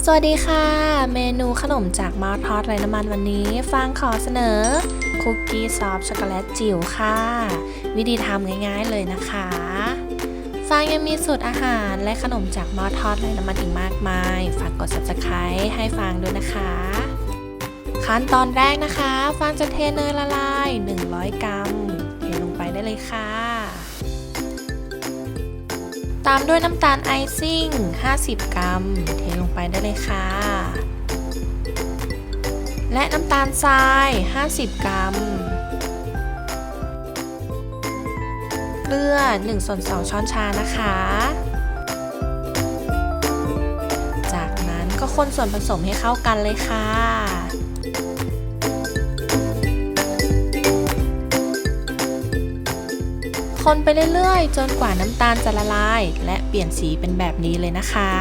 สวัสดีค่ะ เมนูขนมจากมาทอดไร้น้ำมันวันนี้ ฟางขอเสนอ คุกกี้ซอฟช็อกโกแลตจิ๋วค่ะ วิธีทำง่ายๆเลยนะคะ ฟางยังมีสูตรอาหารและขนมจากม้อทอดไร้น้ำมันอีกมากมาย ฝากกด subscribe ให้ฟางด้วยนะคะ ขั้นตอนแรกนะคะ ฟางจะเทเนยละลาย 100 กรัม เทลงไปได้เลยค่ะ ตามด้วยน้ำตาลไอซิ่ง 50 กรัม เทลงไปได้เลยค่ะ และน้ำตาลทราย 50 กรัม เกลือ1ส่วน2ช้อนชานะคะ จากนั้นก็คนส่วนผสมให้เข้ากันเลยค่ะ คนไปเรื่อยๆ จนกว่าน้ำตาลจะละลาย และเปลี่ยนสีเป็นแบบนี้เลยนะคะ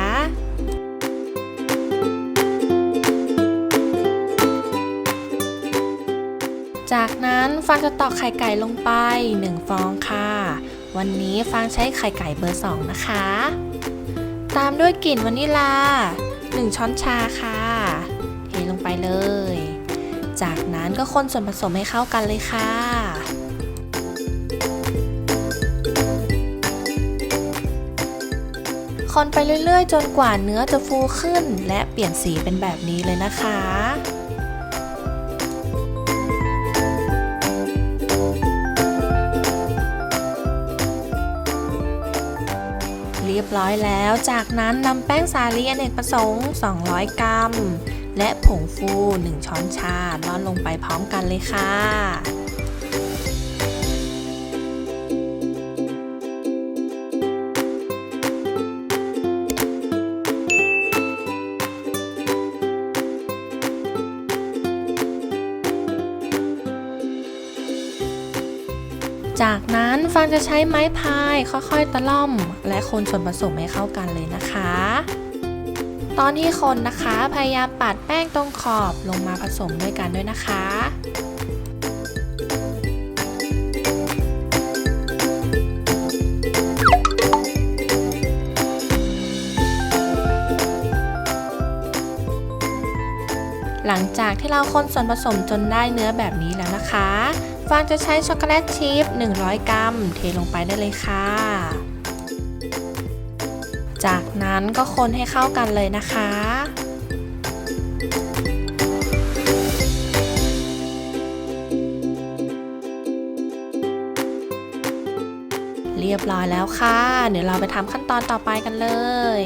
จากนั้นฟางจะตอกไข่ไก่ลงไป 1 ฟองค่ะ วันนี้ฟางใช้ไข่ไก่เบอร์ 2 นะคะ ตามด้วยกลิ่นวานิลา 1 ช้อนชาค่ะ เทลงไปเลย จากนั้นก็คนส่วนผสมให้เข้ากันเลยค่ะ คนไปเรื่อยๆ จนกว่าเนื้อจะฟูขึ้น และเปลี่ยนสีเป็นแบบนี้เลยนะคะเรียบร้อยแล้ว จากนั้นนำแป้งสาลีอเนกประสงค์ 200 กรัม และผงฟู 1 ช้อนชาร่อนลงไปพร้อมกันเลยค่ะ จากนั้นฟางจะใช้ไม้พายค่อยๆตะล่อม และคนส่วนผสมให้เข้ากันเลยนะคะ ตอนที่คนนะคะพยายามปัดแป้งตรงขอบลงมาผสมด้วยกันด้วยนะคะหลังจากที่เราคนส่วนผสมจนได้เนื้อแบบนี้แล้วนะคะ ฟางจะใช้ช็อกโกแลตชิพ100 กรัม เทลงไปได้เลยค่ะ จากนั้นก็คนให้เข้ากันเลยนะคะเรียบร้อยแล้วค่ะ เดี๋ยวเราไปทำขั้นตอนต่อไปกันเลย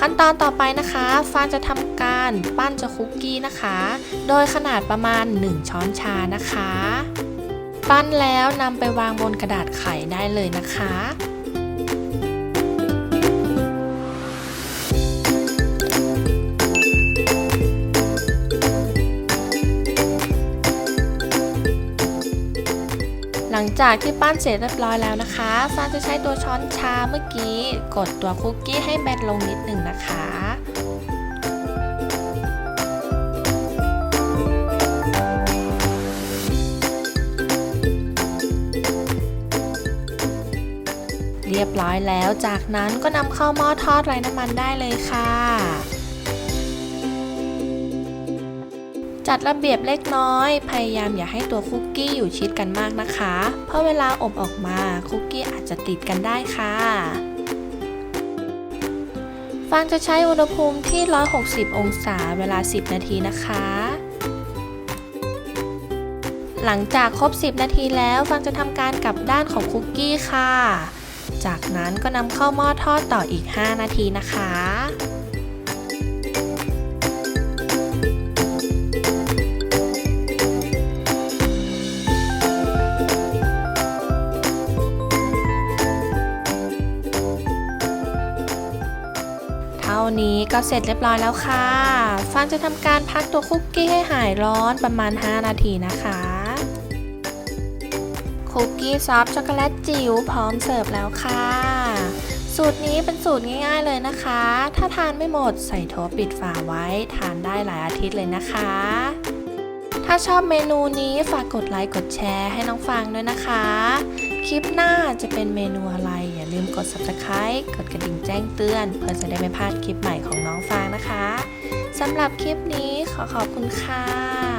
ขั้นตอนต่อไปนะคะฟางจะทำการปั้นเจ้าคุกกี้นะคะ โดยขนาดประมาณ 1 ช้อนชานะคะ ปั้นแล้วนำไปวางบนกระดาษไขได้เลยนะคะหลังจากที่ปั้นเสร็จเรียบร้อยแล้วนะคะฟางจะใช้ตัวช้อนชาเมื่อกี้ กดตัวคุกกี้ให้แบนลงนิดหนึ่งนะคะ รียบร้อยแล้ว จากนั้นก็นำเข้าหม้อทอดไร้น้ำมันได้เลยค่ะ จัดระเบียบเล็กน้อย พยายามอย่าให้ตัวคุกกี้อยู่ชิดกันมากนะคะ เพราะเวลาอบออกมาคุกกี้อาจจะติดกันได้ค่ะฟางจะใช้อุณหภูมิที่ 160 องศาเวลา 10 นาทีนะคะ หลังจากครบ 10 นาทีแล้วฟางจะทำการกลับด้านของคุกกี้ค่ะ จากนั้นก็นำเข้าหม้อทอดต่ออีก 5 นาทีนะคะเท่านี้ก็เสร็จเรียบร้อยแล้วค่ะ ฟางจะทำการพักตัวคุกกี้ให้หายร้อนประมาณ 5 นาทีนะคะ คุกกี้ซอฟช็อกโกแลตจิ๋วพร้อมเสิร์ฟแล้วค่ะ สูตรนี้เป็นสูตรง่ายๆเลยนะคะ ถ้าทานไม่หมดใส่โถปิดฝาไว้ทานได้หลายอาทิตย์เลยนะคะ ถ้าชอบเมนูนี้ฝากกดไลค์กดแชร์ให้น้องฟางด้วยนะคะ คลิปหน้าจะเป็นเมนูอะไรอย่าลืมกด subscribe กดกระดิ่งแจ้งเตือน เพื่อจะได้ไม่พลาดคลิปใหม่ของน้องฟางนะคะสำหรับคลิปนี้ขอขอบคุณค่ะ